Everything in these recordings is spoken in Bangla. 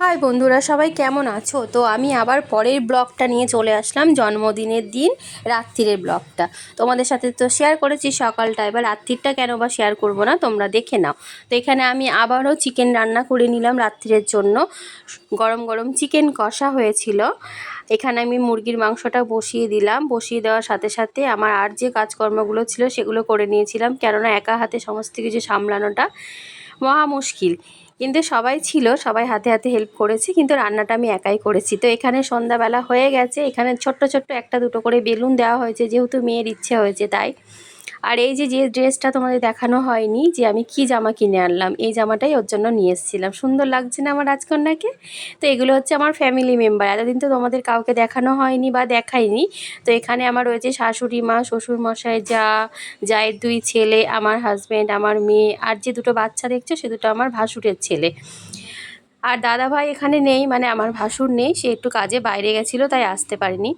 হাই বন্ধুরা, সবাই কেমন আছো? তো আমি আবার পরের ব্লগটা নিয়ে চলে আসলাম, জন্মদিনের দিন রাত্রিরের ব্লগটা। তোমাদের সাথে তো শেয়ার করেছি সকালটা, এবার রাত্রিরটা কেন বা শেয়ার করব না, তোমরা দেখে নাও। তো এখানে আমি আবারও চিকেন রান্না করে নিলাম রাত্রিরের জন্য। গরম গরম চিকেন কষা হয়েছিল। এখানে আমি মুরগির মাংসটা বসিয়ে দিলাম। বসিয়ে দেওয়ার সাথে সাথে আমার আর যে কাজকর্মগুলো ছিল সেগুলো করে নিয়েছিলাম, কেননা একা হাতে সমস্ত কিছু সামলানোটা মহা মুশকিল। কিন্তু সবাই ছিল, সবাই হাতে হাতে হেল্প করেছে, কিন্তু রান্নাটা আমি একাই করেছি। তো এখানে সন্ধ্যাবেলা হয়ে গেছে, এখানে ছোট্ট ছোট্ট একটা দুটো করে বেলুন দেওয়া হয়েছে, যেহেতু মেয়ের ইচ্ছে হয়েছে তাই। আর এই যে যে ড্রেসটা তোমাদের দেখানো হয়নি যে আমি কি জামা কিনে আনলাম, এই জামাটাই ওর জন্য নিয়ে এসেছিলাম। সুন্দর লাগছে না আমার রাজকন্যাকে তো এগুলো হচ্ছে আমার ফ্যামিলি মেম্বার এতদিন তো তোমাদের কাউকে দেখানো হয়নি বা দেখাইনি। তো এখানে আমার রয়েছে শাশুড়ি মা, শ্বশুর মশাই, যা, জায়ের দুই ছেলে, আমার হাজব্যান্ড আমার মেয়ে, আর যে দুটো বাচ্চা দেখছ, সে দুটো আমার ভাসুরের ছেলে। আর দাদা ভাই এখানে নেই মানে আমার ভাসুর নেই, সে একটু কাজে বাইরে গেছিল, তাই আসতে পারিনি।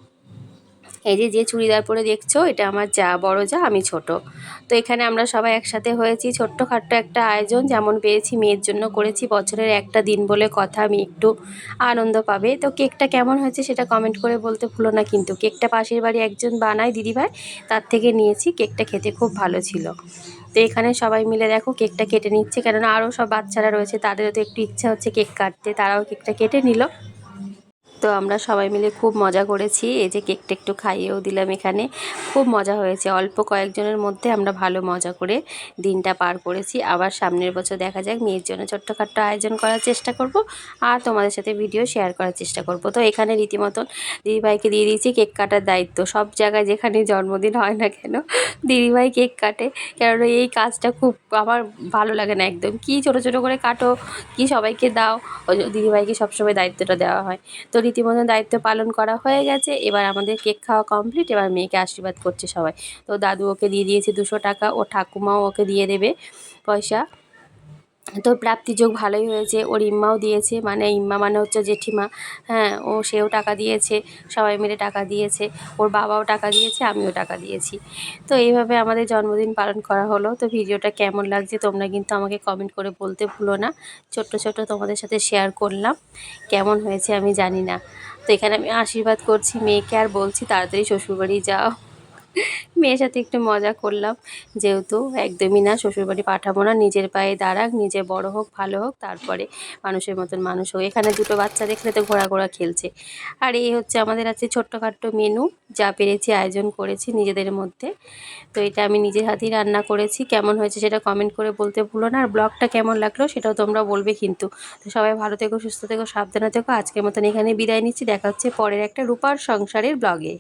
এই যে যে চুড়িদার পরে দেখছ, এটা আমার যা, বড় যা, আমি ছোট। তো এখানে আমরা সবাই একসাথে হয়েছি। ছোট্টখাট্ট একটা আয়োজন, যেমন পেয়েছি, মেয়ের জন্য করেছি। বছরের একটা দিন বলে কথা, আমি একটু আনন্দ পাবে। তো কেকটা কেমন হয়েছে সেটা কমেন্ট করে বলতে ভুলো না কিন্তু, কেকটা পাশের বাড়ি একজন বানায়, দিদিভাই, তার থেকে নিয়েছি। কেকটা খেতে খুব ভালো ছিল। তো এখানে সবাই মিলে দেখো, কেকটা কেটে নিচ্ছে। কেননা আরও সব বাচ্চারা রয়েছে, তাদেরও তো একটু ইচ্ছা হচ্ছে কেক কাটতে। তারাও কেকটা কেটে নিল। তো আমরা সবাই মিলে খুব মজা করেছি। এই যে কেকটা একটু খাইয়েও দিলাম এখানে। খুব মজা হয়েছে। অল্প কয়েকজনের মধ্যে আমরা ভালো মজা করে দিনটা পার করেছি। আবার সামনের বছর দেখা যাক মেয়ের জন্য ছোট্টখাট্ট আয়োজন করার চেষ্টা করব আর তোমাদের সাথে ভিডিও শেয়ার করার চেষ্টা করব। তো এখানে রীতিমতন দিদিভাইকে দিয়ে দিয়েছি কেক কাটার দায়িত্ব। সব জায়গায় যেখানে জন্মদিন হয় না কেন দিদিভাই কেক কাটে। কেননা এই কাজটা খুব আমার ভালো লাগে না একদম। কি ছোট ছোট করে কাটো, কি সবাইকে দাও দিদিভাইকে সবসময় দায়িত্বটা দেওয়া হয়। তো রীতিমতো দায়িত্ব পালন করা হয়ে গেছে। এবার আমাদের কেক খাওয়া কমপ্লিট এবার মেয়েকে আশীর্বাদ করছে সবাই। তো দাদু ওকে দিয়ে দিয়েছে দুশো টাকা, ও ঠাকুমাও ওকে দিয়ে দেবে পয়সা। তো প্রাপ্তিযোগ ভালোই হয়েছে, ওর ইম্মাও দিয়েছে মানে ইম্মা মানে হচ্ছে জেঠিমা হ্যাঁ ও সেও টাকা দিয়েছে, সবাই মিলে টাকা দিয়েছে, ওর বাবাও টাকা দিয়েছে, আমিও টাকা দিয়েছি। তো এইভাবে আমাদের জন্মদিন পালন করা হলো। তো ভিডিওটা কেমন লাগছে তোমরা কিন্তু আমাকে কমেন্ট করে বলতে ভুলো না। ছোট্ট ছোট্ট তোমাদের সাথে শেয়ার করলাম, কেমন হয়েছে আমি জানি না। তো এখানে আমি আশীর্বাদ করছি মেয়েকে, আর বলছি তাড়াতাড়ি শ্বশুরবাড়ি যাও। মেয়ের সাথে একটু মজা করলাম। যেহেতু একদমই না, শ্বশুরবাড়ি পাঠাবো না, নিজের পায়ে দাঁড়াক, নিজে বড় হোক, ভালো হোক, তারপরে মানুষের মতন মানুষ হোক এখানে দুটো বাচ্চা দেখলে তো ঘোরা ঘোরা খেলছে। আর এই হচ্ছে আমাদের আছে ছোট্টখাট্ট মেনু, যা পেরেছি আয়োজন করেছি নিজেদের মধ্যে। তো এটা আমি নিজের হাতেই রান্না করেছি। কেমন হয়েছে সেটা কমেন্ট করে বলতে ভুলো না। আর ব্লগটা কেমন লাগল সেটাও তোমরা বলবে কিন্তু। তো সবাই ভালো থেকো, সুস্থ থেকো, সাবধানে থেকো। আজকের মতন এখানে বিদায় নিচ্ছি। দেখা হচ্ছে পরের একটা রূপার সংসারের ব্লগে।